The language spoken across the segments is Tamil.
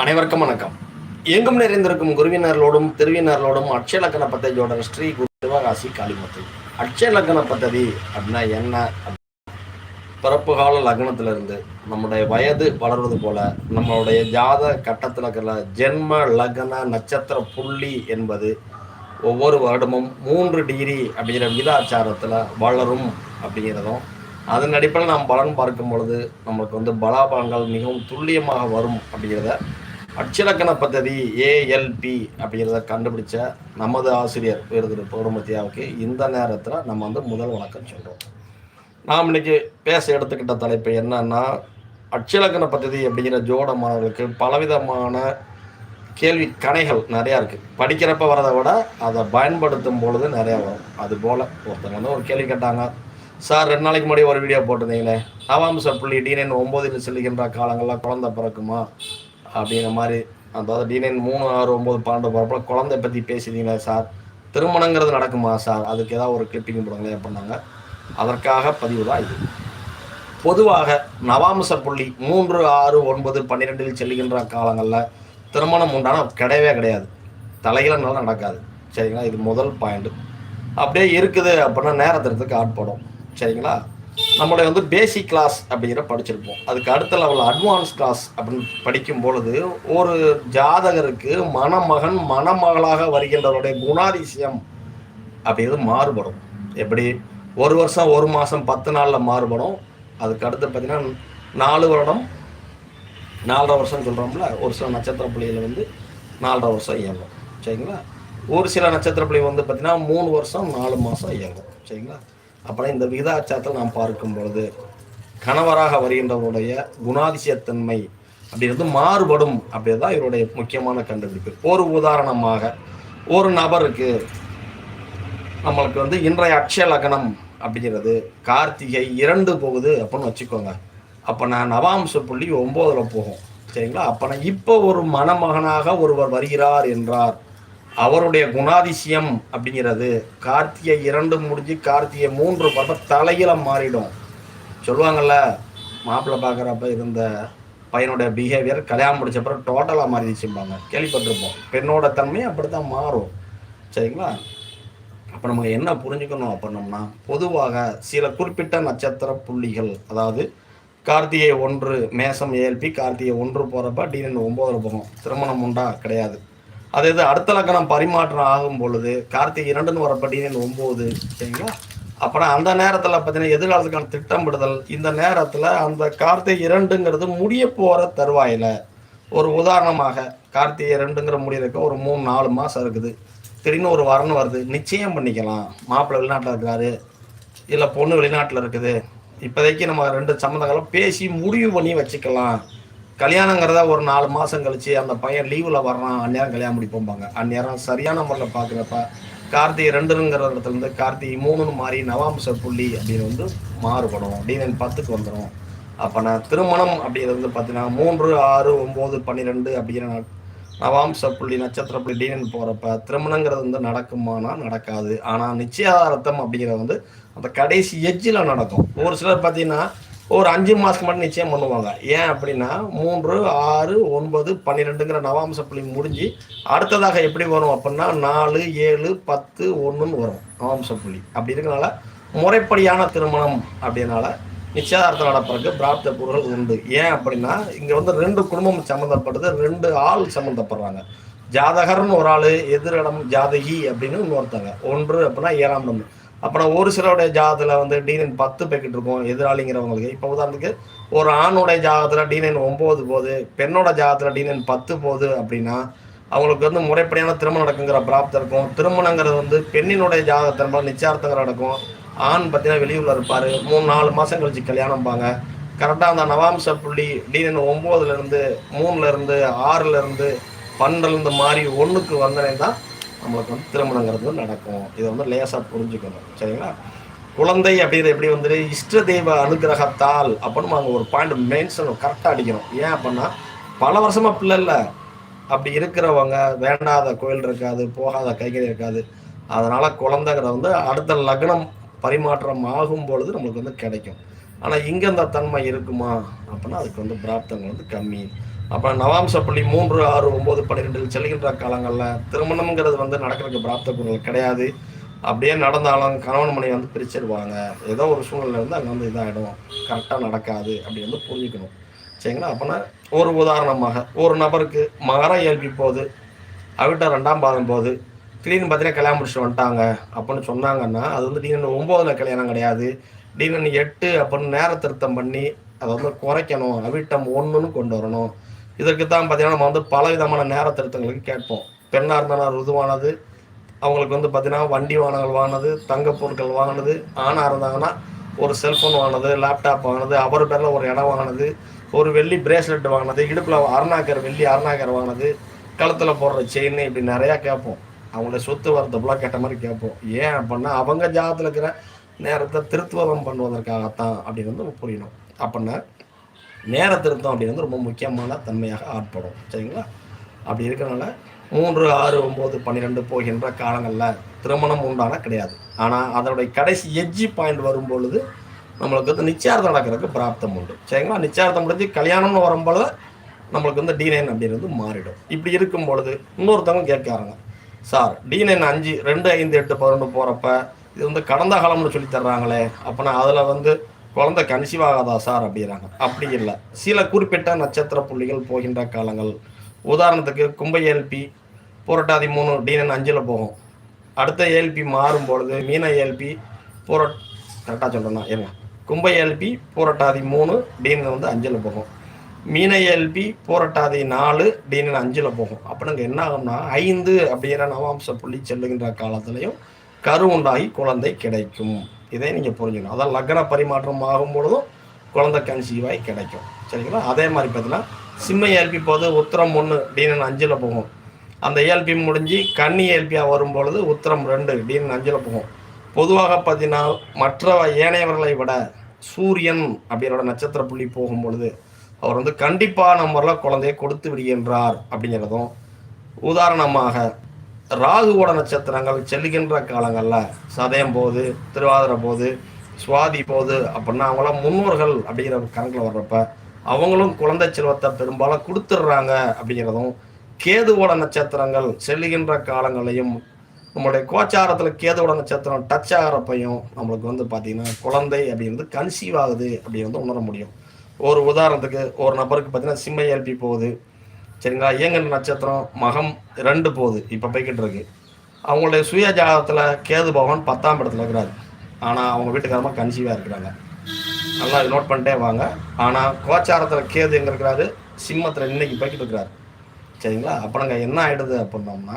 அனைவருக்கும் வணக்கம். எங்கும் நிறைந்திருக்கும் குருவினர்களோடும் திருவினர்களோடும் அட்சய லக்கண பத்ததியோட ஸ்ரீ குரு சிவகாசி காளிமுத்து. அட்சய லக்கண பத்ததி அப்படின்னா என்ன? பிறப்பு கால லக்னத்திலிருந்து நம்முடைய வயது வளர்வது போல நம்மளுடைய ஜாத கட்டத்தில் இருக்கிற ஜென்ம லக்ன நட்சத்திர புள்ளி என்பது ஒவ்வொரு வருடமும் மூன்று டிகிரி அப்படிங்கிற விதாச்சாரத்தில் வளரும் அப்படிங்கிறதும் அதன் அடிப்படையில் நாம் பலன் பார்க்கும் பொழுது நமக்கு வந்து பலாபலங்கள் மிகவும் துல்லியமாக வரும் அப்படிங்கிறத அட்சலக்கண பദ്ധதி ஏஎல்பி அப்படிங்கிறத கண்டுபிடிச்ச நமது ஆசிரியர் விருது பௌர்ணமத்தியாவுக்கு இந்த நேரத்தில் நம்ம வந்து முதல் வணக்கம் சொல்கிறோம் நாம் இன்றைக்கி பேச எடுத்துக்கிட்ட தலைப்பு என்னன்னா அட்சலக்கண பദ്ധதி அப்படிங்கிற ஜோட மாணவர்களுக்கு பலவிதமான கேள்வி கணைகள் நிறையா இருக்குது படிக்கிறப்ப வரதை விட அதை பயன்படுத்தும் பொழுது நிறையா வரும். அதுபோல் ஒருத்தங்க வந்து ஒரு கேள்வி கேட்டாங்க சார் ரெண்டு நாளைக்கு முன்னாடி ஒரு வீடியோ போட்டிருந்தீங்களே சார் பிள்ளை டீனேன்னு ஒம்போதில் செல்கின்ற காலங்களில் குழந்தை பிறக்குமா? அப்படிங்கிற மாதிரி. அதாவது டிஎன்என் மூணு ஆறு ஒம்பது பன்னெண்டு போகிறப்ப குழந்தை பற்றி பேசியிருந்தீங்களே சார்? திருமணங்கிறது நடக்குமா சார்? அதுக்கு ஏதாவது ஒரு கிளிப்பிங் போடுங்களேன் அப்படின்னாங்க அதற்காக பதிவு தான் இது. பொதுவாக நவாம்ச புள்ளி மூன்று ஆறு ஒன்பது பன்னிரெண்டில் செல்லுகின்ற காலங்களில் திருமணம் உண்டான கிடையவே கிடையாது. தலையில நடக்காது. சரிங்களா? இது முதல் பாயிண்ட் அப்படியே இருக்குது அப்படின்னா நேரத்திற்கு ஆட்படும். சரிங்களா? நம்மளுடைய வந்து பேசிக் கிளாஸ் அப்படிங்கிற படிச்சிருப்போம். அதுக்கு அடுத்த லெவலில் அட்வான்ஸ் கிளாஸ் அப்படின்னு படிக்கும் பொழுது ஒரு ஜாதகருக்கு மணமகன் மணமகளாக வருகின்றவருடைய குணாதிசயம் அப்படிங்கிறது மாறுபடும். எப்படி? ஒரு வருஷம் ஒரு மாதம் பத்து நாளில் மாறுபடும். அதுக்கு அடுத்து பார்த்திங்கன்னா நாலு வருடம் நாலரை வருஷம் சொல்கிறோம்ல ஒரு சில நட்சத்திர புள்ளியில் வந்து நாலரை வருஷம் இயங்கும். சரிங்களா? ஒரு சில நட்சத்திர புள்ளி வந்து பார்த்தீங்கன்னா மூணு வருஷம் நாலு மாதம் இயங்கும். சரிங்களா? அப்புறம் இந்த விகிதாச்சாரத்தில் நாம் பார்க்கும் பொழுது கணவராக வருகின்றவருடைய குணாதிசயத்தன்மை அப்படின்றது மாறுபடும் அப்படின்றது தான் இவருடைய முக்கியமான கண்டுபிடிப்பு. ஒரு உதாரணமாக ஒரு நபருக்கு நம்மளுக்கு வந்து இன்றைய அக்ஷய லக்னம் அப்படிங்கிறது கார்த்திகை இரண்டு போகுது அப்படின்னு வச்சுக்கோங்க. அப்போ நான் நவாம்ச புள்ளி ஒம்போதில் போகும். சரிங்களா? அப்போ நான் இப்போ ஒரு மணமகனாக ஒருவர் வருகிறார் என்றார். அவருடைய குணாதிசயம் அப்படிங்கிறது கார்த்திகை இரண்டு முடிஞ்சு கார்த்திகை மூன்று பார்த்தா தலையில மாறிடும். சொல்லுவாங்கல்ல மாப்பிள்ளை பார்க்குறப்ப இருந்த பையனுடைய பிஹேவியர் கல்யாணம் முடிச்ச அப்புறம் டோட்டலாக மாறிடுச்சும்பாங்க கேள்விப்பட்டிருப்போம். பெண்ணோட தன்மை அப்படி தான் மாறும். சரிங்களா? அப்போ நம்ம என்ன புரிஞ்சுக்கணும் அப்படின்னோம்னா பொதுவாக சில குறிப்பிட்ட நட்சத்திர புள்ளிகள் அதாவது கார்த்திகை ஒன்று மேசம் ஏல்பி கார்த்திகை ஒன்று போகிறப்ப டிஎன் ஒம்போதில் போகும். திருமணம் உண்டா? கிடையாது. அதே இது அடுத்த லக்கணம் பரிமாற்றம் ஆகும் பொழுது கார்த்திகை இரண்டுன்னு வர டிஎன் ஒம்பது சரிங்களா? அப்புறம் அந்த நேரத்தில் பார்த்தீங்கன்னா எதிர்காலத்துக்கான திட்டமிடுதல் இந்த நேரத்தில் அந்த கார்த்திகை இரண்டுங்கிறது முடிய போகிற தருவாயில். ஒரு உதாரணமாக கார்த்திகை இரண்டுங்கிற முடியறதுக்கு ஒரு மூணு நாலு மாதம் இருக்குது. திடீர்னு ஒரு வரணும் வருது நிச்சயம் பண்ணிக்கலாம். மாப்பிள்ளை வெளிநாட்டில் இருக்காரு இல்லை பொண்ணு வெளிநாட்டில் இருக்குது. இப்போதைக்கு நம்ம ரெண்டு சம்மந்தங்களும் பேசி முடிவு பண்ணி வச்சுக்கலாம். கல்யாணங்கிறத ஒரு நாலு மாதம் கழிச்சு அந்த பையன் லீவில் வர்றான் அந்நேரம் கல்யாணம் முடிப்போம்பாங்க அந்நேரம் சரியான முறையில் பார்க்குறப்ப கார்த்திகை ரெண்டுங்கிற இடத்துல இருந்து கார்த்திகை மூணுன்னு மாறி நவாம்ச புள்ளி அப்படின்னு வந்து மாறுபடும். அப்படின்னு பத்துக்கு வந்துடும் அப்போ நான் திருமணம் அப்படிங்கிறது வந்து பார்த்தீங்கன்னா மூன்று ஆறு ஒம்பது பன்னிரெண்டு அப்படிங்கிற நவாம்ச புள்ளி நட்சத்திர புள்ளி டீனன் போகிறப்ப திருமணங்கிறது வந்து நடக்குமானா நடக்காது. ஆனால் நிச்சயதார்த்தம் அப்படிங்கிறது வந்து அந்த கடைசி எஜ்ஜில் நடக்கும். ஒரு சிலர் பார்த்தீங்கன்னா ஒரு அஞ்சு மாதத்துக்கு மட்டும் நிச்சயம் பண்ணுவாங்க. ஏன் அப்படின்னா மூன்று ஆறு ஒன்பது பன்னிரெண்டுங்கிற நவாம்ச புள்ளி முடிஞ்சு அடுத்ததாக எப்படி வரும் அப்படின்னா நாலு ஏழு பத்து ஒன்றுன்னு வரும் நவாம்ச புள்ளி அப்படி இருக்கிறனால முறைப்படியான திருமணம் அப்படின்னால நிச்சயதார்த்தம் நடப்பதற்கு பிராப்த பொருள்கள் உண்டு. ஏன் அப்படின்னா இங்கே வந்து ரெண்டு குடும்பம் சம்மந்தப்படுது ரெண்டு ஆள் சம்மந்தப்படுறாங்க ஜாதகர்னு ஒரு ஆள் எதிரிடம் ஜாதகி அப்படின்னு இன்னொருத்தங்க. ஒன்று அப்படின்னா ஏழாம் நம்பர் அப்புறம் ஒரு சிலருடைய ஜாதத்தில் வந்து டிஎன் பத்து பேக்கெட் இருக்கும் எதிராளிங்கிறவங்களுக்கு. இப்போ உதாரணத்துக்கு ஒரு ஆணுடைய ஜாதத்தில் டிஎன் ஒம்பது போகுது பெண்ணோட ஜாதத்தில் டிஎன் பத்து போகுது அப்படின்னா அவங்களுக்கு வந்து முறைப்படியான திருமணம் நடக்குங்கிற பிராப்தம் இருக்கும். திருமணங்கிறது வந்து பெண்ணினுடைய ஜாதகத்தின் நிச்சயார்த்தங்கள் நடக்கும். ஆண் பார்த்தீங்கன்னா வெளியூரில் இருப்பார். மூணு நாலு மாதம் கழிச்சு கல்யாணம்பாங்க கரெக்டாக அந்த நவாம்ச புள்ளி டிஎன் ஒம்போதுலேருந்து மூணுலேருந்து ஆறுலேருந்து பன்னெண்டுலேருந்து மாறி ஒன்றுக்கு வந்தனே தான் நம்மளுக்கு வந்து திருமணங்கிறது நடக்கும். இதை வந்து லேசாக புரிஞ்சுக்கணும். சரிங்களா? குழந்தை அப்படிங்கிறது எப்படி வந்து இஷ்ட தெய்வ அனுகிரகத்தால் அப்படின்னு அங்கே ஒரு பாயிண்ட் மென்ஷன் கரெக்டாக அடிக்கணும். ஏன் அப்படின்னா பல வருஷமாக பிள்ளை இல்லை. அப்படி இருக்கிறவங்க வேண்டாத கோயில் இருக்காது போகாத கைகள் இருக்காது. அதனால் குழந்தைங்கிற வந்து அடுத்த லக்னம் பரிமாற்றம் ஆகும் பொழுது நம்மளுக்கு வந்து கிடைக்கும். ஆனால் இங்கே அந்த தன்மை இருக்குமா? அப்படின்னா அதுக்கு வந்து பிராப்தங்கள் வந்து கம்மி. அப்போ நவாம்சப்பள்ளி மூன்று ஆறு ஒம்பது பன்னிரெண்டில் செல்கின்ற காலங்களில் திருமணம்ங்கிறது வந்து நடக்கிறதுக்கு பிராப்த குரல் கிடையாது. அப்படியே நடந்தாலும் கணவன் மனை வந்து பிரிச்சிருவாங்க. ஏதோ ஒரு சூழ்நிலை இருந்து அங்கே வந்து இதாகிடும் கரெக்டாக நடக்காது அப்படி வந்து புரிஞ்சுக்கணும். சரிங்களா? அப்போனா ஒரு உதாரணமாக ஒரு நபருக்கு மகரம் இயல்பி போகுது அவிட்ட ரெண்டாம் பாதம் போகுது திடீர்னு பார்த்தீங்கன்னா கல்யாணம் முடிச்சுட்டு வந்துட்டாங்க அப்படின்னு சொன்னாங்கன்னா அது வந்து திடீர்னு ஒம்போதில் கல்யாணம் கிடையாது. டீனன் எட்டு அப்படின்னு நேர திருத்தம் பண்ணி அதை வந்து குறைக்கணும். அவிட்டம் ஒன்றுன்னு கொண்டு வரணும். இதற்கு தான் பார்த்தீங்கன்னா நம்ம வந்து பல விதமான நேர திருத்தங்களுக்கு கேட்போம். பெண்ணாக இருந்தாலும் ருதுவானது அவங்களுக்கு வந்து பார்த்தீங்கன்னா வண்டி வாகனங்கள் வாங்கினது தங்க பொருட்கள் வாங்கினது ஆணாக இருந்தாங்கன்னா ஒரு செல்ஃபோன் வாங்கினது லேப்டாப் வாங்கினது அவர் பேரில் ஒரு இடம் வாங்கினது ஒரு வெள்ளி பிரேஸ்லெட் வாங்கினது இடுப்பில் அருணாக்கர் வெள்ளி அருணாக்கர் வாங்கினது கழுத்தில் போடுற செயின் இப்படி நிறையா கேட்போம். அவங்கள சொத்து வரத்தப்பெல்லாம் கேட்ட மாதிரி கேட்போம். ஏன் அப்படின்னா அவங்க ஜாதத்தில் இருக்கிற நேரத்தை திருத்துவதம் பண்ணுவதற்காகத்தான் அப்படின்னு வந்து புரியணும். அப்படின்னா நேர திருத்தம் அப்படிங்கிறது ரொம்ப முக்கியமான தன்மையாக ஆட்படும் சரிங்களா? அப்படி இருக்கிறனால மூன்று ஆறு ஒம்பது பன்னிரெண்டு போகின்ற காலங்களில் திருமணம் உண்டான கிடையாது. ஆனால் அதனுடைய கடைசி எஜ்ஜி பாயிண்ட் வரும் பொழுது நம்மளுக்கு வந்து நிச்சயார்த்தம் நடக்கிறதுக்கு பிராப்தம் உண்டு. சரிங்களா? நிச்சயார்த்தம் முடிஞ்சு கல்யாணம்னு வரும்பொழுது நம்மளுக்கு வந்து டி நைன் அப்படிங்கிறது மாறிடும். இப்படி இருக்கும் பொழுது இன்னொருத்தவங்க கேட்காருங்க சார் டி நைன் அஞ்சு ரெண்டு ஐந்து எட்டு பதினொன்று போகிறப்ப இது வந்து கடந்த காலம்னு சொல்லி தர்றாங்களே அப்போனா அதில் வந்து குழந்தை கன்சீவ் ஆகாதா சார் அப்படிங்கிறாங்க. அப்படி இல்லை. சில குறிப்பிட்ட நட்சத்திர புள்ளிகள் போகின்ற காலங்கள். உதாரணத்துக்கு கும்ப ஏல்பி புரட்டாதி மூணு டீனன் அஞ்சில் போகும். அடுத்த ஏல்பி மாறும் பொழுது மீன ஏல்பி புரட் கரெக்டாக சொல்கிறேன்னா இருங்க. கும்ப ஏல்பி புரட்டாதி மூணு டீனன் வந்து அஞ்சில் போகும். மீன ஏல்பி புரட்டாதி நாலு டீனன் அஞ்சில் போகும். அப்படிங்க என்ன ஆகும்னா ஐந்து அப்படிங்கிற நவாம்ச புள்ளி செல்லுகின்ற காலத்திலையும் கரு உண்டாகி குழந்தை கிடைக்கும். இதை நீங்கள் புரிஞ்சுக்கணும். அதான் லக்ன பரிமாற்றம் ஆகும் பொழுதும் குழந்தை கன்சீவாய் கிடைக்கும். சரிங்களா? அதே மாதிரி பார்த்தீங்கன்னா சிம்ம ஏல்பி போது உத்தரம் ஒன்று டீனன் அஞ்சில் போகும். அந்த ஏல்பி முடிஞ்சு கன்னி ஏல்பியாக வரும் பொழுது உத்தரம் ரெண்டு டீனன் அஞ்சில் போகும். பொதுவாக பார்த்தீங்கன்னா மற்ற ஏனையவர்களை விட சூரியன் அப்படிங்கிற நட்சத்திர புள்ளி போகும் பொழுது அவர் வந்து கண்டிப்பாக நம்பரில் குழந்தைய கொடுத்து விடுகின்றார் அப்படிங்கிறதும் உதாரணமாக ராகுவோட நட்சத்திரங்கள் செல்லுகின்ற காலங்களில் சதயம் போது திருவாதிர போது சுவாதி போது அப்படின்னா அவங்களாம் முன்னோர்கள் அப்படிங்கிற கணக்கில் வர்றப்ப அவங்களும் குழந்தை செல்வத்தை பெரும்பாலும் கொடுத்துட்றாங்க அப்படிங்கிறதும் கேதுவோட நட்சத்திரங்கள் செல்லுகின்ற காலங்களையும் நம்மளுடைய கோச்சாரத்தில் கேதுவோட நட்சத்திரம் டச் ஆகிறப்பையும் நம்மளுக்கு வந்து பார்த்திங்கன்னா குழந்தை அப்படிங்கிறது கன்சீவ் ஆகுது அப்படிங்கிறது உணர முடியும். ஒரு உதாரணத்துக்கு ஒரு நபருக்கு பார்த்தீங்கன்னா சிம்மை எழுப்பி போகுது. சரிங்களா? இயங்கன் நட்சத்திரம் மகம் ரெண்டு போகுது. இப்போ போய்கிட்டு இருக்கு. அவங்களுடைய சுய ஜாதகத்தில் கேது பகவான் பத்தாம் இடத்துல இருக்கிறாரு. ஆனால் அவங்க வீட்டுக்காரமாக கன்சீவாக இருக்கிறாங்க. நல்லா நோட் பண்ணிட்டே வாங்க. ஆனால் கோச்சாரத்தில் கேது எங்கே இருக்கிறாரு? சிம்மத்தில் இன்னைக்கு போய்கிட்டு இருக்கிறாரு. சரிங்களா? அப்போ நாங்கள் என்ன ஆகிடுது அப்படின்னோம்னா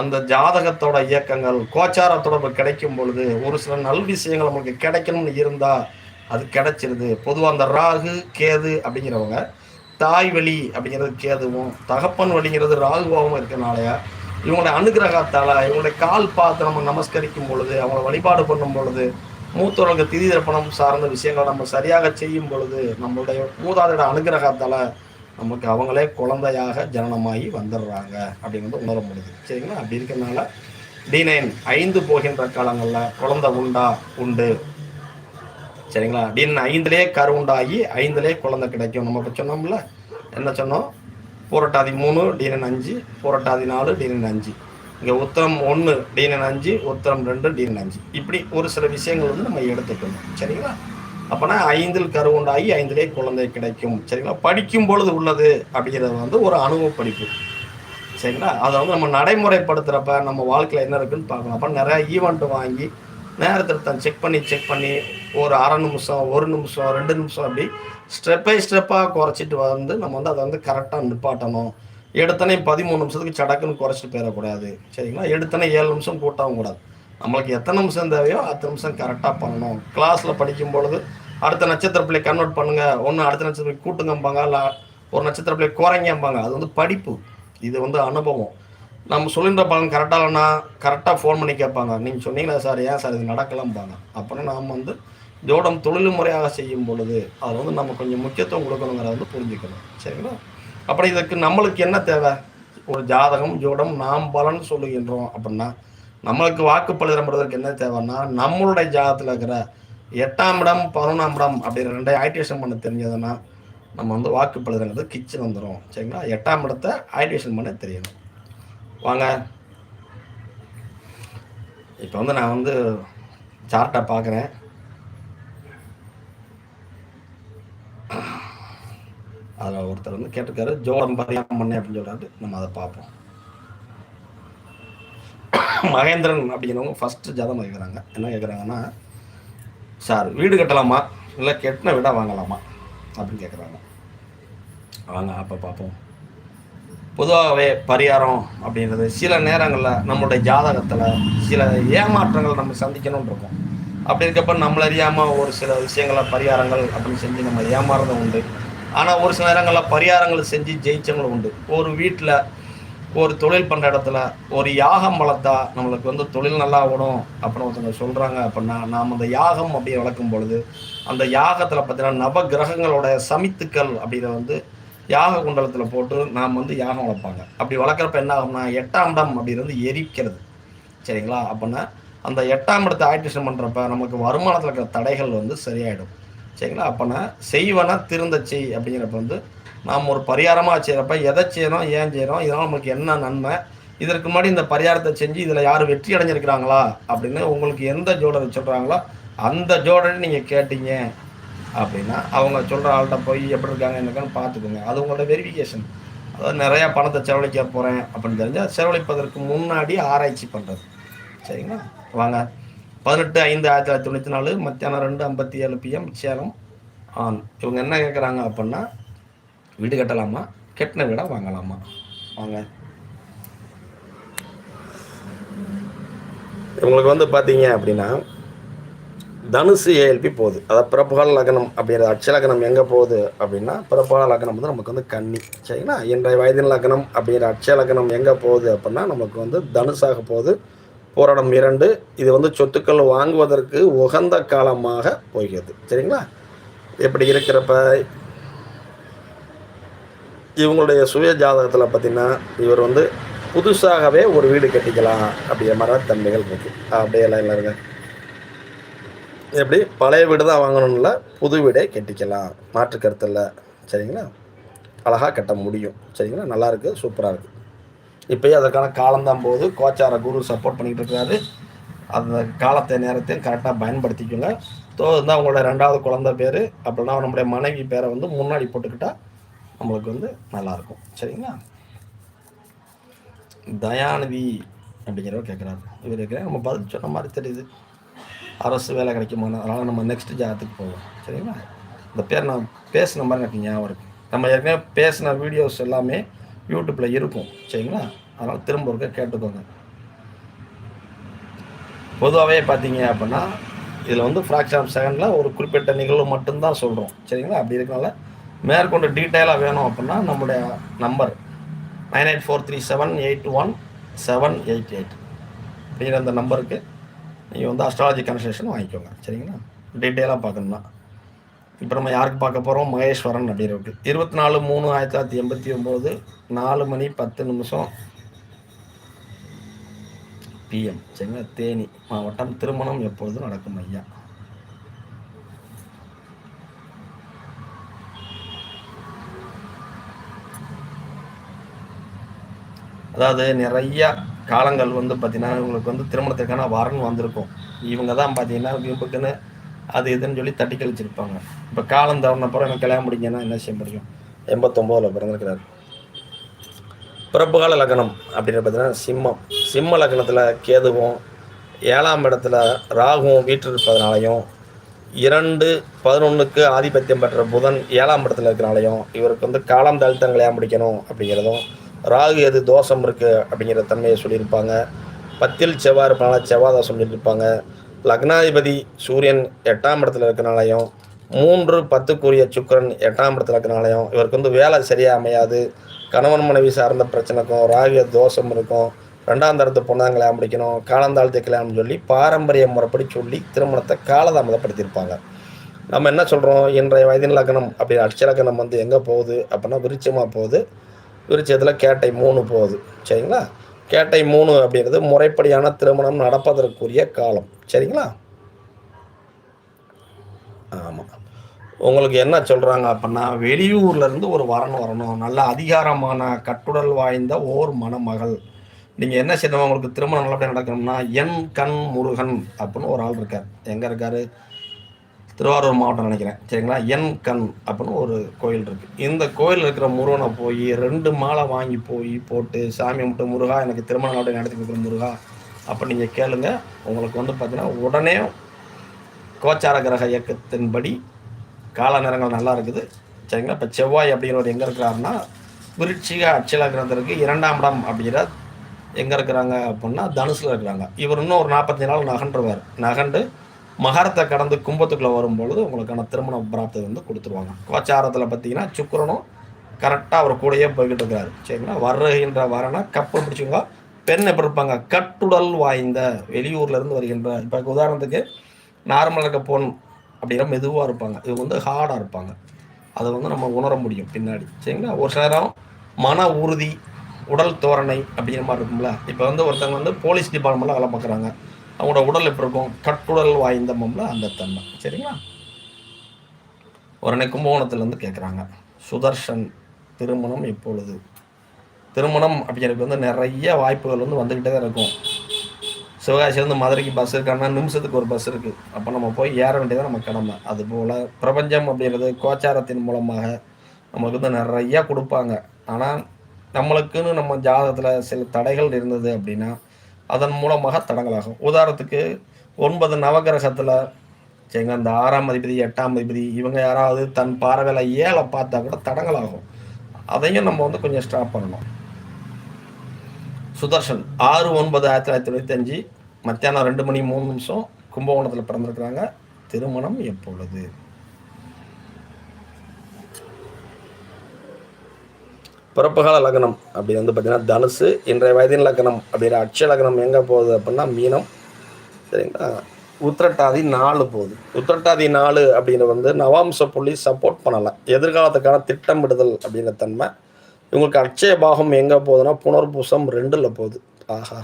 அந்த ஜாதகத்தோட இயக்கங்கள் கோச்சார தொடர்பு கிடைக்கும் பொழுது ஒரு சில நல் விஷயங்கள் நம்மளுக்கு கிடைக்கணும்னு இருந்தால் அது கிடைச்சிருது. பொதுவாக அந்த ராகு கேது அப்படிங்கிறவங்க தாய் வழி அப்படிங்கிறது கேதுவும் தகப்பன் வழிங்கிறது ராகுவாகவும் இருக்கனாலயா இவங்களுடைய அனுகிரகத்தால் இவங்களுடைய கால் பார்த்து நம்ம நமஸ்கரிக்கும் பொழுது அவங்கள வழிபாடு பண்ணும் பொழுது மூத்தவர்களுக்கு திதி தர்ப்பணம் சார்ந்த விஷயங்களை நம்ம சரியாக செய்யும் பொழுது நம்மளுடைய மூதாதையோட அனுகிரகத்தால் நமக்கு அவங்களே குழந்தையாக ஜனனமாகி வந்துடுறாங்க அப்படிங்கிறது உணர முடியுது. சரிங்களா? அப்படி இருக்கிறனால டி நைன் ஐந்து போகின்ற காலங்களில் குழந்தை உண்டா? உண்டு. சரிங்களா? அப்படின்னு ஐந்துலேயே கரு உண்டாகி ஐந்துலேயே குழந்தை கிடைக்கும். நம்ம இப்போ சொன்னோம்ல என்ன சொன்னோம்? பூரட்டாதி மூணு டீனன் அஞ்சு பூரட்டாதி நாலு டீனன் அஞ்சு. இங்கே உத்தரம் ஒன்று டிஎன் அஞ்சு உத்தரம் ரெண்டு டீனன் அஞ்சு. இப்படி ஒரு சில விஷயங்கள் வந்து நம்ம எடுத்துக்கணும். சரிங்களா? அப்போனா ஐந்தில் கரு உண்டாகி ஐந்திலே குழந்தை கிடைக்கும். சரிங்களா? படிக்கும் பொழுது உள்ளது அப்படிங்கிறது வந்து ஒரு அனுபவ படிப்பு சரிங்களா? அதை வந்து நம்ம நடைமுறைப்படுத்துகிறப்ப நம்ம வாழ்க்கையில் என்ன இருக்குன்னு பார்க்கணும். அப்போ நிறையா ஈவெண்ட் வாங்கி நேரத்தில் தான் செக் பண்ணி செக் பண்ணி ஒரு அரை நிமிஷம் ஒரு நிமிஷம் ரெண்டு நிமிஷம் அப்படி ஸ்டெப் பை ஸ்டெப்பாக குறைச்சிட்டு வந்து நம்ம வந்து அதை வந்து கரெக்டாக நிப்பாட்டணும். எடுத்தனே பதிமூணு நிமிஷத்துக்கு சடக்குன்னு குறைச்சிட்டு போயிடக்கூடாது. சரிங்களா? எடுத்தனே ஏழு நிமிஷம் கூட்டவும் கூடாது. நம்மளுக்கு எத்தனை நிமிஷம் தேவையோ அத்தனை நிமிஷம் கரெக்டாக பண்ணணும். கிளாஸில் படிக்கும் பொழுது அடுத்த நட்சத்திர பிள்ளை கன்வெர்ட் பண்ணுங்கள் ஒன்று அடுத்த நட்சத்திர கூட்டுங்கம்பாங்க. இல்லை ஒரு நட்சத்திர பிள்ளை குறைங்கம்பாங்க. அது வந்து படிப்பு. இது வந்து அனுபவம். நம்ம சொல்லின்ற பலன் கரெக்டாக இல்லைன்னா கரெக்டாக ஃபோன் பண்ணி கேட்பாங்க. நீங்கள் சொன்னீங்களா சார் ஏன் சார் இது நடக்கலாம்பாங்க? அப்புறம் நாம் வந்து ஜோடம் தொழில் முறையாக செய்யும் பொழுது அதில் வந்து நம்ம கொஞ்சம் முக்கியத்துவம் கொடுக்கணுங்கிறத வந்து புரிஞ்சுக்கணும். சரிங்களா? அப்புறம் இதுக்கு நம்மளுக்கு என்ன தேவை? ஒரு ஜாதகம் ஜோடம் நாம் பலன் சொல்லுகின்றோம் அப்படின்னா நம்மளுக்கு வாக்குப்பளிரம் பெறுவதற்கு என்ன தேவைன்னா நம்மளுடைய ஜாதகத்தில் இருக்கிற எட்டாம் இடம் பதினொன்றாம் இடம் அப்படிங்கிற ரெண்டே ஆக்டிவேஷன் பண்ண தெரிஞ்சதுன்னா நம்ம வந்து வாக்கு பழுதுங்கிறது கிச்சன் வந்துடும் சரிங்களா? எட்டாம் இடத்த ஐடேஷன் பண்ண தெரியணும். வாங்க. இப்போ வந்து நான் வந்து சார்ட்டை பார்க்குறேன். அதில் ஒருத்தர் வந்து கேட்டிருக்காரு ஜோடம் பரியாமம் பண்ணேன் அப்படின்னு சொல்றாரு. நம்ம அதை பார்ப்போம். மகேந்திரன் அப்படிங்கிறவங்க ஃபஸ்ட்டு ஜாதகம் கேட்குறாங்க என்ன கேட்குறாங்கன்னா சார் வீடு கட்டலாமா? இல்லை கெட்டின வீடாக வாங்கலாமா? அப்படின்னு கேட்குறாங்க வாங்க அப்போ பார்ப்போம். பொதுவாகவே பரிகாரம் அப்படின்றது சில நேரங்களில் நம்மளுடைய ஜாதகத்தில் சில ஏமாற்றங்கள் நம்ம சந்திக்கணும்னு இருக்கும். அப்படி இருக்கப்ப நம்மள அறியாமல் ஒரு சில விஷயங்களை பரிகாரங்கள் அப்படின்னு செஞ்சு நம்ம ஏமாறதும் உண்டு. ஆனால் ஒரு சில நேரங்களில் பரிகாரங்கள் செஞ்சு ஜெயிச்சவங்களும் உண்டு. ஒரு வீட்டில் ஒரு தொழில் பண்ணுற இடத்துல ஒரு யாகம் வளர்த்தா நம்மளுக்கு வந்து தொழில் நல்லா ஓடும் அப்படின்னு ஒருத்தவங்க சொல்கிறாங்க அப்படின்னா நாம் அந்த யாகம் அப்படி வளர்க்கும் பொழுது அந்த யாகத்தில் பார்த்தீங்கன்னா நவ கிரகங்களோட சமித்துக்கள் அப்படிங்கிற வந்து யாக குண்டலத்தில் போட்டு நாம் வந்து யாகம் வளர்ப்பாங்க. அப்படி வளர்க்குறப்ப என்ன ஆகும்னா எட்டாம் இடம் அப்படிங்கிறது எரிக்கிறது. சரிங்களா? அப்படின்னா அந்த எட்டாம் இடத்தை ஆக்டிவேஷன் பண்ணுறப்ப நமக்கு வருமானத்தில் இருக்கிற தடைகள் வந்து சரியாயிடும். சரிங்களா? அப்போனா செய்வனா திருந்த செய் அப்படிங்கிறப்ப வந்து நாம் ஒரு பரிகாரமாக செய்கிறப்ப எதை செய்கிறோம் ஏன் செய்கிறோம் இதனால் நமக்கு என்ன நன்மை இதற்கு முன்னாடி இந்த பரிகாரத்தை செஞ்சு இதில் யார் வெற்றி அடைஞ்சிருக்கிறாங்களா அப்படின்னு உங்களுக்கு எந்த ஜோடர் சொல்கிறாங்களோ அந்த ஜோடரை நீங்கள் கேட்டீங்க அப்படின்னா அவங்க சொல்கிற ஆள்கிட்ட போய் எப்படி இருக்காங்க என்னக்கான்னு பார்த்துக்கோங்க. அது உங்களோட வெரிஃபிகேஷன் அதாவது நிறையா பணத்தை செலவழிக்க போகிறேன் அப்படின்னு தெரிஞ்சால் செலவழிப்பதற்கு முன்னாடி ஆராய்ச்சி பண்ணுறது சரிங்களா? வாங்க. பதினெட்டு ஐந்து ஆயிரத்தி தொள்ளாயிரத்தி தொண்ணூற்றி நாலு மத்தியானம் ரெண்டு ஐம்பத்தி ஏழு பிஎம் சேலம் ஆன். இவங்க என்ன கேட்குறாங்க அப்படின்னா வீடு கட்டலாமா? கெட்டின வீடாக வாங்கலாமா? வாங்க. இவங்களுக்கு வந்து பார்த்தீங்க அப்படின்னா தனுசு ஏஎல்பி போகுது. அதாவது பிறப்புகால லக்னம் அப்படிங்கிற அட்சலக்கணம் எங்கே போகுது அப்படின்னா பிறப்புகால லக்னம் வந்து நமக்கு வந்து கன்னி. சரிங்களா? இன்றைய வயதின் லக்னம் அப்படிங்கிற அட்சலக்கணம் எங்கே போகுது அப்படின்னா நமக்கு வந்து தனுசாக போகுது. போராடம் இரண்டு இது வந்து சொத்துக்கள் வாங்குவதற்கு உகந்த காலமாக போகிறது. சரிங்களா? இப்படி இருக்கிறப்ப? இவங்களுடைய சுய ஜாதகத்தில் பார்த்தீங்கன்னா இவர் வந்து புதுசாகவே ஒரு வீடு கட்டிக்கலாம் அப்படிங்கிற மாதிரி தன்மைகள் இருக்குது அப்படியே எல்லாம் இருங்க. எப்படி? பழைய வீடு தான் வாங்கணும்ல புது வீடே கட்டிக்கலாம். மாற்று கருத்தில் இல்லை. சரிங்களா? அழகாக கட்ட முடியும். சரிங்களா? நல்லாயிருக்கு சூப்பராக இருக்குது இப்போயே அதற்கான காலம்தான் போது கோச்சார குரு சப்போர்ட் பண்ணிக்கிட்டு இருக்காரு. அந்த காலத்தை நேரத்தையும் கரெக்டாக பயன்படுத்திக்கோங்க. ஸோ இருந்தால் அவங்களோட ரெண்டாவது குழந்தை பேர். அப்படின்னா நம்முடைய மனைவி பேரை வந்து முன்னாடி போட்டுக்கிட்டால் நம்மளுக்கு வந்து நல்லாயிருக்கும் சரிங்களா? தயாநிதி அப்படிங்கிறவர் கேட்குறாரு இவர் இருக்கிற நம்ம பதில் சொன்ன மாதிரி தெரியுது. அரசு வேலை கிடைக்குமா? அதனால் நம்ம நெக்ஸ்ட் ஜாதத்துக்கு போவோம் சரிங்களா? இந்த பேர் நான் பேசின மாதிரி எனக்கு ஞாபகம் இருக்குது நம்ம ஏற்கனவே பேசின வீடியோஸ் எல்லாமே யூடியூப்பில் இருக்கும். சரிங்களா? அதனால் திரும்ப ஒருக்க கேட்டுக்கோங்க. பொதுவாகவே பார்த்தீங்க அப்படின்னா இதில் வந்து ஃப்ராக்ஷன் ஆஃப் செகண்டில் ஒரு குறிப்பிட்ட நிகழ்வு மட்டும்தான் சொல்கிறோம் சரிங்களா? அப்படி இருக்கனால மேற்கொண்டு டீட்டெயிலாக வேணும் அப்படின்னா நம்முடைய number nine eight four three seven eight one seven eight eight அப்படிங்கிற அந்த நம்பருக்கு நீங்கள் வந்து அஸ்ட்ராலஜி கன்சல்டேஷன் வாங்கிக்கோங்க. சரிங்களா? டீட்டெயிலாக பார்க்கணும்னா. இப்போ நம்ம யாருக்கு பார்க்க போகிறோம் மகேஸ்வரன் அப்படிங்கிறவருக்கு. இருபத்தி நாலு மூணு ஆயிரத்தி தொள்ளாயிரத்தி எண்பத்தி ஒம்பது நாலு மணி பத்து நிமிஷம் பிஎம் சரிங்களா தேனி மாவட்டம் திருமணம் எப்பொழுது நடக்கும் ஐயா? அதாவது நிறைய காலங்கள் வந்து பார்த்தீங்கன்னா இவங்களுக்கு வந்து திருமணத்திற்கான வரன் வந்திருக்கும். இவங்க தான் பார்த்தீங்கன்னா இவங்களுக்குன்னு அது இதுன்னு சொல்லி தட்டி கழிச்சிருப்பாங்க. இப்போ காலம் தவறினப்புறம் எனக்கு கல்யாணம் முடிங்கன்னா என்ன செய்ய முடியும் எண்பத்தொம்போதில் பிறந்திருக்கிறார். பிறப்புகால லக்னம் அப்படின்னு பார்த்தீங்கன்னா சிம்மம். சிம்ம லக்னத்தில் கேதுவும் ஏழாம் இடத்துல ராகுவும் வீற்றிருப்பதனாலையும் இரண்டு பதினொன்றுக்கு ஆதிபத்தியம் பெற்ற புதன் ஏழாம் இடத்துல இருக்கிறனாலையும் இவருக்கு வந்து காலம் தாழ்த்த கல்யாணம் முடிக்கணும் அப்படிங்கிறதும் ராகு எது தோஷம் இருக்குது அப்படிங்கிற தன்மையை சொல்லியிருப்பாங்க. பத்தில் செவ்வாய் இருப்பனால செவ்வாய் சொல்லியிருப்பாங்க. லக்னாதிபதி சூரியன் எட்டாம் இடத்துல இருக்கிறனாலையும் மூன்று பத்துக்குரிய சுக்கிரன் எட்டாம் இடத்துல இருக்கிறனாலையும் இவருக்கு வந்து வேலை சரியாக அமையாது. கணவன் மனைவி சார்ந்த பிரச்சனைக்கும் ராகிய தோஷம் இருக்கும். ரெண்டாம் தரத்து பொண்ணாங்க கல்யாணம் முடிக்கணும் காலந்தாழ்த்தி கல்யாணம்னு சொல்லி பாரம்பரிய முறைப்படி சொல்லி திருமணத்தை காலதாமதப்படுத்தியிருப்பாங்க. நம்ம என்ன சொல்கிறோம் இன்றைய வயதின் லக்னம் அப்படி அட்சலக்கணம் வந்து எங்கே போகுது? அப்படின்னா விருச்சமாக போகுது. விருச்சத்தில் கேட்டை மூணு போகுது. சரிங்களா? கேட்டை மூணு அப்படிங்கிறது முறைப்படியான திருமணம் நடப்பதற்குரிய காலம். சரிங்களா? ஆமாம் உங்களுக்கு என்ன சொல்கிறாங்க அப்படின்னா வெளியூர்லேருந்து ஒரு வரன் வரணும். நல்ல அதிகாரமான கட்டுடல் வாய்ந்த ஓர் மணமகள். நீங்கள் என்ன செய்யணும்? உங்களுக்கு திருமணம் நல்லபடியாக நடக்கணும்னா என் கண் முருகன் அப்படின்னு ஒரு ஆள் இருக்கார். எங்கே இருக்கார்? திருவாரூர் மாவட்டம் நினைக்கிறேன். சரிங்களா? என் கண் அப்படின்னு ஒரு கோயில் இருக்குது இந்த கோயில் இருக்கிற முருகனை போய் ரெண்டு மாலை வாங்கி போய் போட்டு சாமி மட்டும் முருகா எனக்கு திருமணம் நாட்டை நடத்தி கொடுக்குற முருகா அப்போ நீங்கள் கேளுங்க. உங்களுக்கு வந்து பார்த்தீங்கன்னா உடனே கோச்சார கிரக இயக்கத்தின்படி கால நேரங்கள் நல்லா இருக்குது. சரிங்களா? இப்போ செவ்வாய் அப்படிங்கிறவர் எங்கே இருக்கிறாருன்னா விருட்சிக அச்சல கிரகத்திற்கு இரண்டாம் இடம் அப்படிங்கிற எங்கே இருக்கிறாங்க அப்படின்னா தனுசில் இருக்கிறாங்க. இவர் இன்னும் ஒரு நாற்பத்தஞ்சு நாள் நகன்றுவார். நகண்டு மகரத்தை கடந்து கும்பத்துக்குள்ளே வரும்பொழுது உங்களுக்கான திருமண பிராப்தி வந்து கொடுத்துருவாங்க. கோச்சாரத்தில் பார்த்தீங்கன்னா சுக்கரனும் கரெக்டாக அவர் கூடயே போய்கிட்டு இருக்கிறாரு. சரிங்களா? வருகின்ற வரனா கப்பு பிடிச்சிங்க பெண் எப்படி இருப்பாங்க? கட்டுடல் வாய்ந்த வெளியூர்லேருந்து வருகின்ற இப்போ உதாரணத்துக்கு நார்மலாக இருக்க பொன் அப்படிங்கிற மெதுவாக இருப்பாங்க. இது வந்து ஹார்டாக இருப்பாங்க. அதை வந்து நம்ம உணர முடியும் பின்னாடி. சரிங்களா? ஒரு சில நேரம் மன உறுதி உடல் தோரணை அப்படிங்கிற மாதிரி இருக்கும்ல. இப்போ வந்து ஒருத்தவங்க வந்து போலீஸ் டிபார்ட்மெண்ட்டில் வேலை பார்க்குறாங்க. அவங்களோட உடல் எப்படி இருக்கும்? கட்டுடல் வாய்ந்தமம்ல அந்த தன்மை. சரிங்களா? உடனே கும்பகோணத்துலேருந்து கேட்குறாங்க சுதர்ஷன் திருமணம் எப்பொழுது திருமணம் அப்படிங்கிறதுக்கு வந்து நிறைய வாய்ப்புகள் வந்து வந்துக்கிட்டே தான் இருக்கும். சிவகாசியிலேருந்து மதுரைக்கு பஸ் இருக்கான்னா நிமிஷத்துக்கு ஒரு பஸ் இருக்குது அப்போ நம்ம போய் ஏற வேண்டியதான் நம்ம கடமை. அதுபோல் பிரபஞ்சம் அப்படிங்கிறது கோச்சாரத்தின் மூலமாக நமக்கு வந்து நிறையா கொடுப்பாங்க. ஆனால் நம்மளுக்குன்னு நம்ம ஜாதகத்தில் சில தடைகள் இருந்தது அப்படின்னா அதன் மூலமாக தடங்களாகும் உதாரணத்துக்கு ஒன்பது நவகிரகத்தில் சரிங்க அந்த ஆறாம் அதிபதி எட்டாம் அதிபதி இவங்க யாராவது தன் பார்வையில் ஏழை பார்த்தா கூட தடங்களாகும் அதையும் நம்ம வந்து கொஞ்சம் ஸ்டாப் பண்ணணும். சுதர்ஷன் ஆறு ஒன்பது ஆயிரத்தி தொள்ளாயிரத்தி தொண்ணூற்றி அஞ்சு மத்தியானம் ரெண்டு மணி மூணு நிமிஷம் கும்பகோணத்தில் பிறந்திருக்கிறாங்க. திருமணம் எப்பொழுது? பிறப்புகால லக்னம் அப்படி வந்து பார்த்தீங்கன்னா தனுசு இன்றைய வயதின் லக்னம் அப்படிங்கிற அட்சய லக்னம் எங்கே போகுது அப்படின்னா மீனம். சரிங்களா? உத்திரட்டாதி நாலு போகுது. உத்திரட்டாதி நாலு அப்படின்னு வந்து நவாம்ச புள்ளி சப்போர்ட் பண்ணலை. எதிர்காலத்துக்கான திட்டமிடுதல் அப்படிங்கிற தன்மை. இவங்களுக்கு அட்சய பாகம் எங்கே போகுதுன்னா புனர்பூசம் ரெண்டில் போகுது. ஆஹா.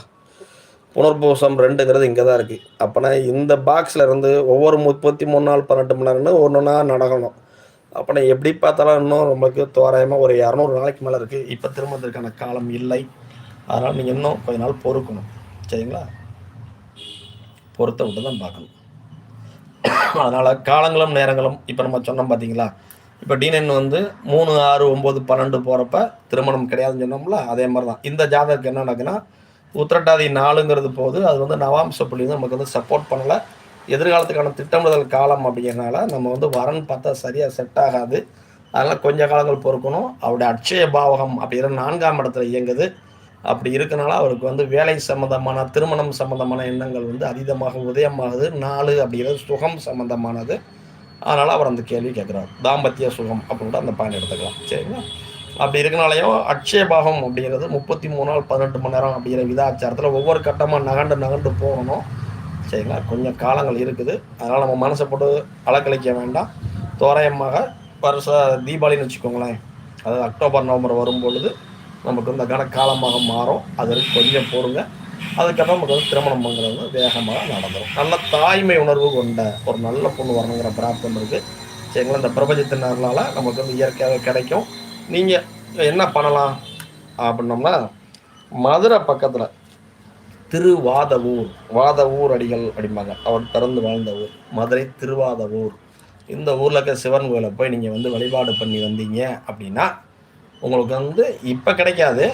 புனர்பூசம் ரெண்டுங்கிறது இங்கே தான் இருக்குது அப்போனா இந்த பாக்ஸில் இருந்து ஒவ்வொரு முப்பத்தி மூணு நாள் பதினெட்டு மணி நேரம்னு ஒன்று ஒன்றா நடக்கணும். அப்போனா எப்படி பார்த்தாலும் இன்னும் நமக்கு தோராயமாக ஒரு இரநூறு நாளைக்கு மேலே இருக்குது இப்போ திருமணத்திற்கான காலம் இல்லை. அதனால் நீங்கள் இன்னும் கொஞ்ச நாள் பொறுக்கணும். சரிங்களா? பொறுத்த விட்டு தான் பார்க்கணும். அதனால் காலங்களும் நேரங்களும் இப்போ நம்ம சொன்னோம் பார்த்தீங்களா இப்போ டிஎன்என் வந்து மூணு ஆறு ஒம்பது பன்னெண்டு போகிறப்ப திருமணம் கிடையாதுன்னு சொன்னோம்ல அதே மாதிரி தான் இந்த ஜாதகத்துக்கு என்ன நடக்குன்னா உத்திரட்டாதி நாலுங்கிறது போது அது வந்து நவாம்ச புள்ளி வந்து நமக்கு வந்து சப்போர்ட் பண்ணலை. எதிர்காலத்துக்கான திட்டமிடுதல் காலம் அப்படிங்கிறனால நம்ம வந்து வரன் பார்த்தா சரியாக செட் ஆகாது. அதனால் கொஞ்ச காலங்கள் பொறுக்கணும். அவருடைய அட்சய பாவகம் அப்படிங்கிற நான்காம் இடத்துல இயங்குது. அப்படி இருக்கனால அவருக்கு வந்து வேலை சம்மந்தமான திருமணம் சம்மந்தமான எண்ணங்கள் வந்து அதீதமாக உதயமாகுது. நாலு அப்படிங்கிறது சுகம் சம்மந்தமானது அதனால் அவர் அந்த கேள்வி கேட்குறாரு. தாம்பத்திய சுகம் அப்படின்ட்டு அந்த பயன் எடுத்துக்கலாம். சரிங்களா? அப்படி இருக்கனாலையும் அட்சயபாகம் அப்படிங்கிறது முப்பத்தி மூணு நாள் பதினெட்டு மணி நேரம் அப்படிங்கிற விதாச்சாரத்தில் ஒவ்வொரு கட்டமாக நகண்டு நகண்டு போகணும். சரிங்களா? கொஞ்சம் காலங்கள் இருக்குது. அதனால் நம்ம மனசை போட்டு அலக்கழிக்க வேண்டாம். தோராயமாக வருஷ தீபாவளின்னு வச்சுக்கோங்களேன். அதாவது அக்டோபர் நவம்பர் வரும் பொழுது நமக்கு இந்த கன காலமாக மாறும். அதற்கு கொஞ்சம் பொறுங்க அதுக்கப்புறம் நமக்கு வந்து திருமணம் பண்ணுறது வந்து வேகமாக நடந்துடும் நல்ல தாய்மை உணர்வு கொண்ட ஒரு நல்ல பொண்ணு வரணுங்கிற பிரார்த்தம் இருக்குது சரிங்களா? இந்த பிரபஞ்சத்தினால நமக்கு வந்து இயற்கையாக கிடைக்கும். நீங்கள் என்ன பண்ணலாம்? அப்படின்னோம்னா மதுரை பக்கத்தில் திருவாதவூர். வாதவூர் அடிகள் அப்படிம்பாங்க. அவர் பிறந்து வாழ்ந்த ஊர். மதுரை திருவாதவூர். இந்த ஊரில் இருக்க சிவன் கோயிலை போய் நீங்கள் வந்து வழிபாடு பண்ணி வந்தீங்க அப்படின்னா உங்களுக்கு வந்து இப்போ கிடைக்காது.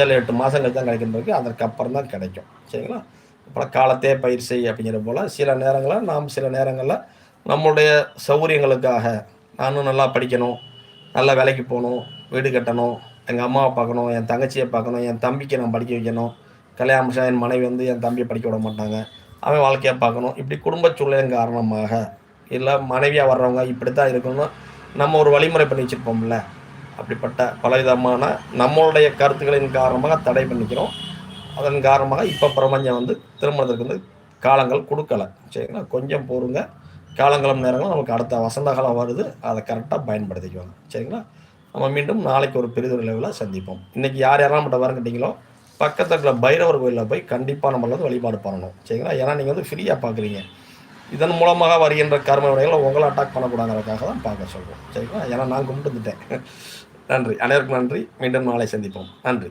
ஏழு எட்டு மாதங்கள் தான் கிடைக்கின்றது அதற்கு அப்புறம் தான் கிடைக்கும். சரிங்களா? அப்புறம் காலத்தே பயிர் செய் அப்படிங்கிற போல் சில நேரங்களில் நாம் சில நேரங்களில் நம்மளுடைய சௌகரியங்களுக்காக நானும் நல்லா படிக்கணும் நல்லா வேலைக்கு போகணும் வீடு கட்டணும் எங்கள் அம்மாவை பார்க்கணும் என் தங்கச்சியை பார்க்கணும் என் தம்பிக்கு நான் படிக்க வைக்கணும் கல்யாணம் என் மனைவி வந்து என் தம்பியை படிக்க விட மாட்டாங்க. அவன் வாழ்க்கையை பார்க்கணும். இப்படி குடும்ப சூழலின் காரணமாக இல்லை மனைவியாக வர்றவங்க இப்படி தான் இருக்கணும்னு நம்ம ஒரு வழிமுறை பண்ணி வச்சுருப்போம்ல. அப்படிப்பட்ட பலவிதமான நம்மளுடைய கருத்துக்களின் காரணமாக தடை பண்ணிக்கிறோம். அதன் காரணமாக இப்போ பிரபஞ்சம் வந்து திருமணத்திற்கு வந்து காலங்கள் கொடுக்கல. சரிங்களா? கொஞ்சம் போருங்க காலங்களும் நேரங்களும் நமக்கு அடுத்த வசந்த காலம் வருது. அதை கரெக்டாக பயன்படுத்திக்குவாங்க சரிங்களா? நம்ம மீண்டும் நாளைக்கு ஒரு பெரிதொரு லெவலில் சந்திப்போம். இன்றைக்கி யார் யாரெல்லாம் மட்டும் வரங்கிட்டீங்களோ பக்கத்தில் இருக்கிற பைரவர் கோயிலில் போய் கண்டிப்பாக நம்ம வந்து வழிபாடு பண்ணணும். சரிங்களா? ஏன்னா நீங்கள் வந்து ஃப்ரீயாக பார்க்குறீங்க இதன் மூலமாக வருகின்ற கர்ம வினைகளை உங்களை அட்டாக் பண்ணக்கூடாதுக்காக தான் பார்க்க சொல்கிறோம் சரிங்களா? ஏன்னா நான் கும்பிட்டு வந்துட்டேன். நன்றி. அனைவருக்கும் நன்றி. மீண்டும் நாளை சந்திப்போம். நன்றி.